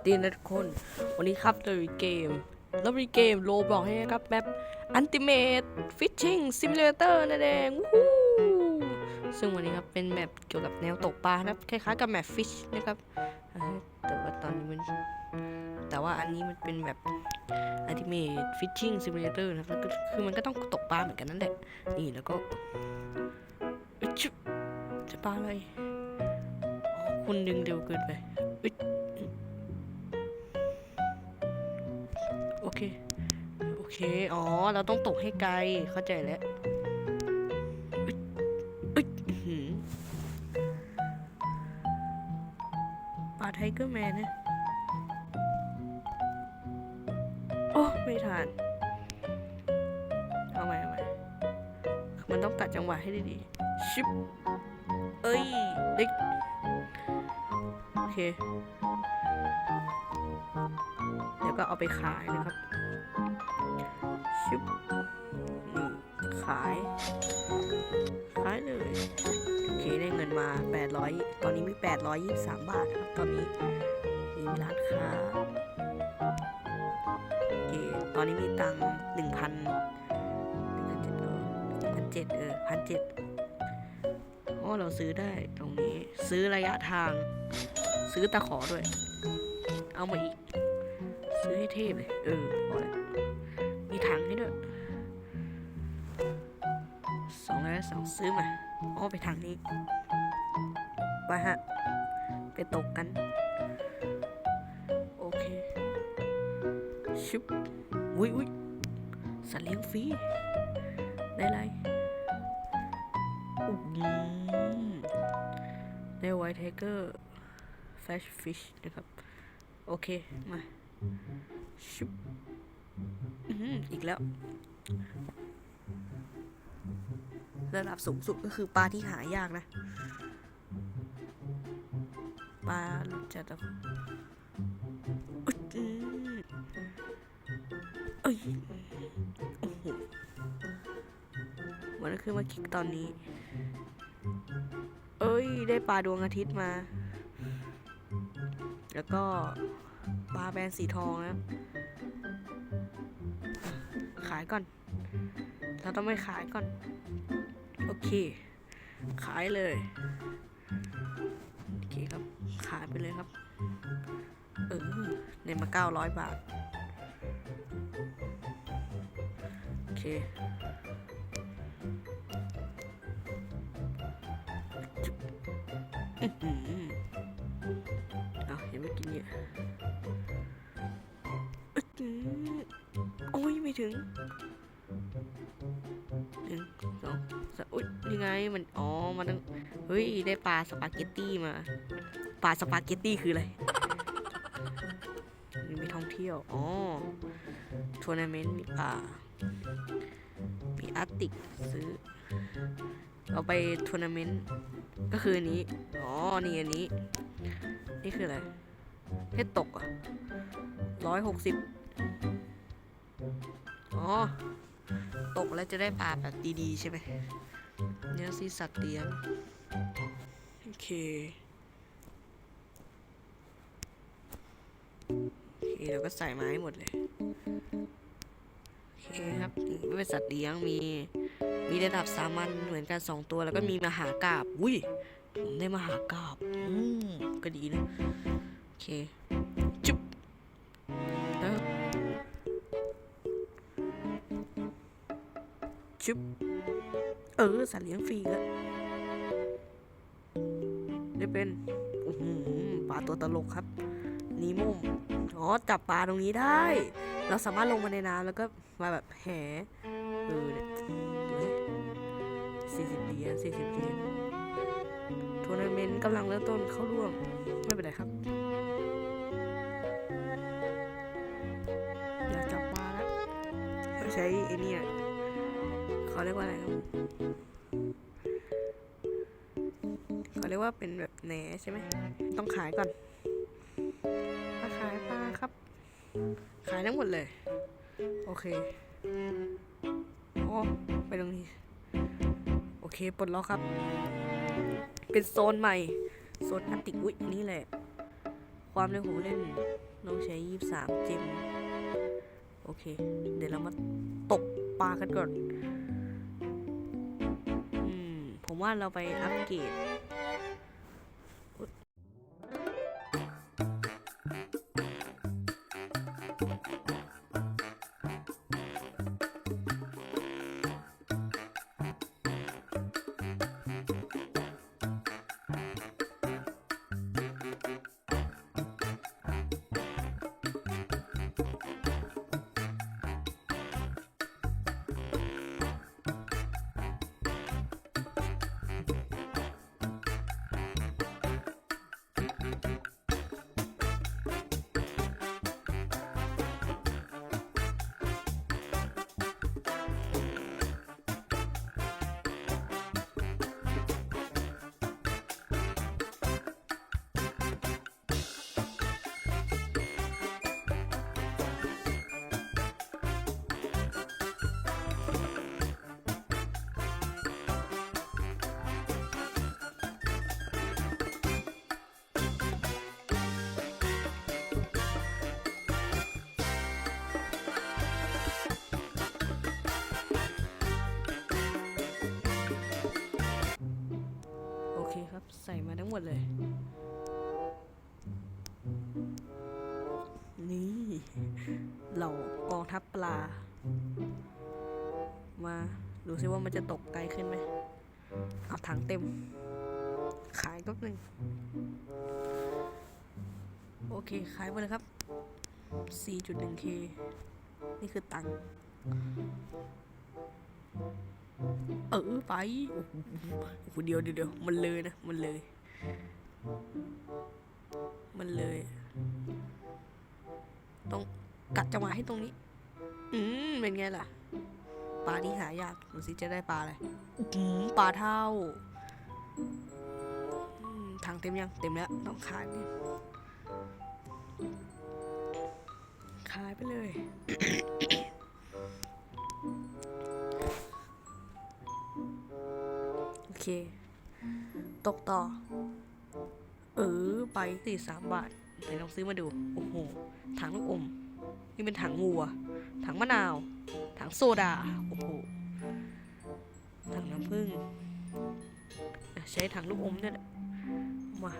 สดีนะทุกคน วันนี้ครับเรามีเกมเรามีเกมโลบอกให้ครับแบบ Ultimate Fishing Simulator นั่นเองวู้ฮู้ซึ่งวันนี้ครับเป็นแมปเกี่ยวกับแนวตกปลานะครับคล้ายๆกับแมปฟิชนะครับ แต่ว่าตอนนี้มัน แต่ว่าอันนี้มันเป็นแบบ Ultimate Fishing Simulator นะครับคือมันก็ต้องตกปลาเหมือนกันนั่นแหละ นี่แล้วก็อึ๊ยจะปลาอะไรคุณดึงเร็วเกินไป เคโอเค อ๋อ เราต้องตกให้ไกล เข้าใจแล้วอึ๊ดอึ๊ดอื้อหือปลาไทเกอร์แมนนะโอ้ไม่ทันเอาใหม่เอาใหม่มันต้องตัดจังหวะให้ดีๆชิบเอ้ยเด็กโอเค เดี๋ยวก็เอาไปขายนะครับ ชุบนี่ขาย ขายเลย โอเคได้เงินมา 800 ตอนนี้มี 823 บาทครับ ตอนนี้มีร้านค้าโอเคตอนนี้มีตังค์1,000 1,700เออ1,700อ๋อเราซื้อได้ตรงนี้ซื้อระยะทาง ซื้อตะขอด้วย เอามาอีก ซื้อให้เทพเลย เออพอแล้ว สองร้อยสองซื้อมาอ๋อไปทางนี้ ไปฮะ ไปตกกัน โอเค ชุบอุ้ยอุ้ยสัตว์เลี้ยงฟรี ได้ไรอุ๊ยได้ไวท์ไทเกอร์แฟชฟิชนะครับ โอเค มาชุบอื้อหืออีกแล้ว ระดับสูงสุดก็คือปลาที่หายากนะ ปลาจะต้องเอ้ยโอ้โหมันก็คือมาคลิกตอนนี้ เอ้ย ได้ปลาดวงอาทิตย์มา แล้วก็ปลาแบนสีทองนะครับขายก่อน เราต้องไปขายก่อน โอเค ขายเลย โอเคครับ ขายไปเลยครับ เออเนี่ยมาเก้าร้อยบาท โอเคจุ๊บอื้อหือเอาไม่กินเยอะโอ้ยไม่ถึงะอุ้ยยังไงมันอ๋อมันต้องเฮ้ยได้ปลาสปาเกตตี้มาปลาสปาเกตตี้คืออะไรมีท่องเที่ยวอ๋อทัวร์นาเมนต์มีปลามีอาร์ติกซื้อเอาไปทัวร์นาเมนต์ก็คืออันนี้ อ๋อ นี่อันนี้ นี่คืออะไรเพชรตกอะร้อยหกสิบอ๋อ ตกแล้วจะได้ปลาแบบดีๆใช่ไหมเนื้อซีสัตว์เลี้ยงโอเคโอเคเราก็ใส่มาให้หมดเลยโอเคครับเป็นสัตว์เลี้ยงมีมีระดับสามัญเหมือนกันสองตัวแล้วก็มีมหากราบอุ้ยผมได้มหากราบอืมก็ดีนะโอเค จุ๊บเออสัตว์เลี้ยงฟรีแล้วได้เป็นปลาตัวตลกครับนีโมมอ๋อจับปลาตรงนี้ได้ เราสามารถลงมาในน้ำแล้วก็มาแบบแหเออเนี่ยสี่สิบเหรียญสี่สิบเหรียญทัวร์นาเมนต์กำลังเริ่มต้นเข้าร่วม ไม่เป็นไรครับอยากจับปลาแล้วใช้ไอ้นี่ เขาเรียกว่าอะไรครับเขาเรียกว่าเป็นแบบแหนใช่ไหมต้องขายก่อนมาขายปลาครับ ขายทั้งหมดเลย โอเคอ๋อไปตรงนี้ โอเคปลดล็อกครับ เป็นโซนใหม่ โซนอันติกวิอันนี้แหละ ความเร็วของเล่นต้องใช้ยี่สามเจมโอเค เดี๋ยวเรามาตกปลากันก่อน ว่าเราไปอัปเกรด หมดเลย นี่เหล่ากองทัพปลา มาดูซิว่ามันจะตกไกลขึ้นไหม เอาถังเต็ม ขายก็หนึ่ง โอเค ขายไปเลยครับ 4.1k นี่คือตังค์เออไปโอ้โหเดียวเดียวมันเลยนะ มันเลย มันเลย ต้องกัดจังหวะให้ตรงนี้ อืมเป็นไงล่ะ ปลาที่หายากดูสิจะได้ปลาอะไรอืมปลาเท่าถังเต็มยัง เต็มแล้ว ต้องขายนี่ขายไปเลยโอเค ตกต่อ ออไปสี่สามบาทไหนลองซื้อมาดู โอ้โห ถังลูกอม นี่เป็นถังงัว ถังมะนาว ถังโซดา โอ้โห ถังน้ำผึ้งใช้ถังลูกอมเนี่ยมา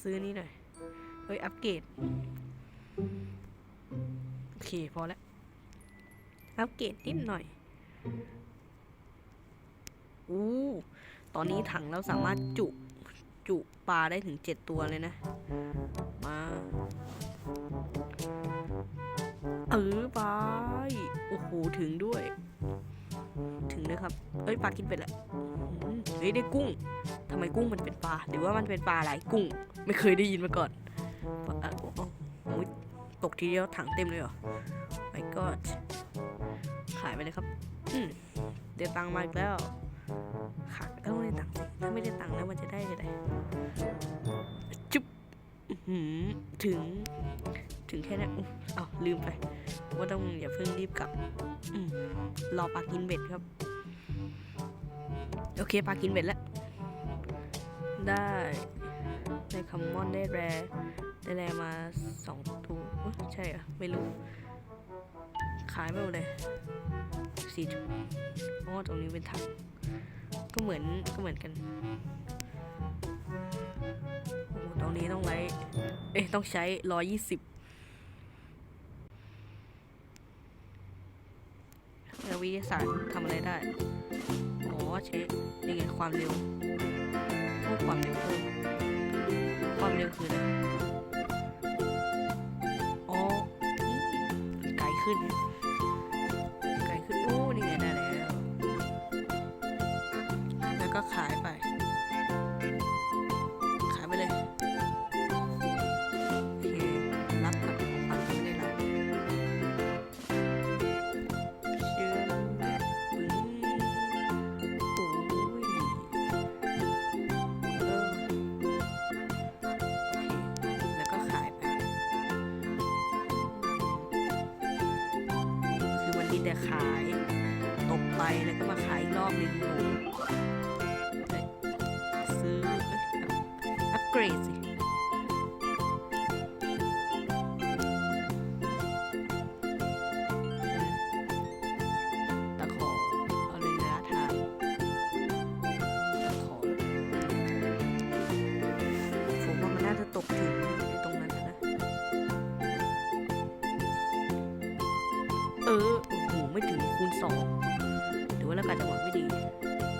ซื้อนี่หน่อย เฮ้ย อัปเกรด โอเค พอแล้ว อัปเกรดนิดหน่อย อู้ ตอนนี้ถังเราสามารถจุ จุปลาได้ถึงเจ็ดตัวเลยนะ มาเออไป โอ้โห ถึงด้วย ถึงด้วยครับ เอ้ย ปลากินเป็ดแหละเฮ้ย ได้กุ้งทำไมกุ้งมันเป็นปลา หรือว่ามันเป็นปลาอะไร กุ้ง ไม่เคยได้ยินมาก่อนปลาอะโอ้โหโอ้ยตกทีเดียวถังเต็มเลยเหรอ my god ขายไปเลยครับ อืมเดี๋ยวตังมาอีกแล้ว ขายก็ต้องได้ตังค์สิถ้าไม่ได้ตังค์แล้วมันจะได้อะไรจุ๊บถึง ถึงแค่นั้นอุ๊ยเอลืมไปว่าต้องอย่าเพิ่งรีบกลับอรอปลากินเบ็ดครับ โอเคปลากินเบ็ดแล้ว ได้ได้คัมมอนได้แรได้แรมาสองตัวใช่เหรอไม่รู้ ขายไปหมดเลยสี่จุดอ๋อตรงนี้เป็นถัง ก็เหมือนก็เหมือนกันโอ้ตรงนี้ต้องไว้เอ๊ะต้องใช้ร้อยยี่สิบแล้ววิทยาศาสตร์ทำอะไรได้อ๋อใช้นี่ไงความเร็วโอ้ความเร็วเพิ่มความเร็วคืออะไรอ๋อไกลขึ้น ก็ขายไป ขายไปเลยโอเครับกับของขวัญที่ไม่ได้รับชื่อปึ้งโอ้ยเออโอเคแล้วก็ขายไป คือวันนี้แต่ขาย ตกไปแล้วก็มาขายอีกรอบหนึ่งโอ้โหเเออหูไม่ถึงคูณสองหรือว่าเรากัดจังหวะไม่ดี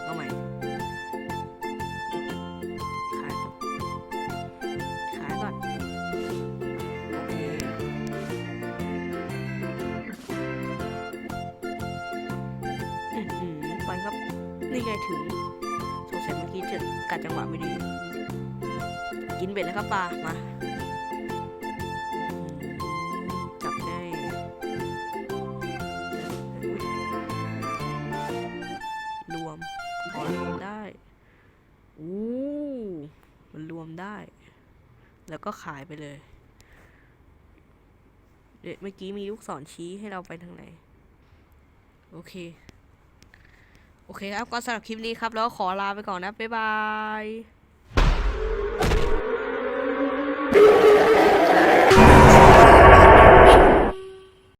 เอาใหม่ขายขายก่อนโอเคอือหือไปครับ นี่ไงถึงสงสัยเมื่อกี้จะกัดจังหวะไม่ดี กินเบ็ดแล้วครับปลามา ได้ แล้วก็ขายไปเลยเดเมื่อกี้มีลูกศรชี้ให้เราไปทางไหน โอเค โอเคครับ ก็สำหรับคลิปนี้ครับ แล้วขอลาไปก่อนนะ บ๊ายบาย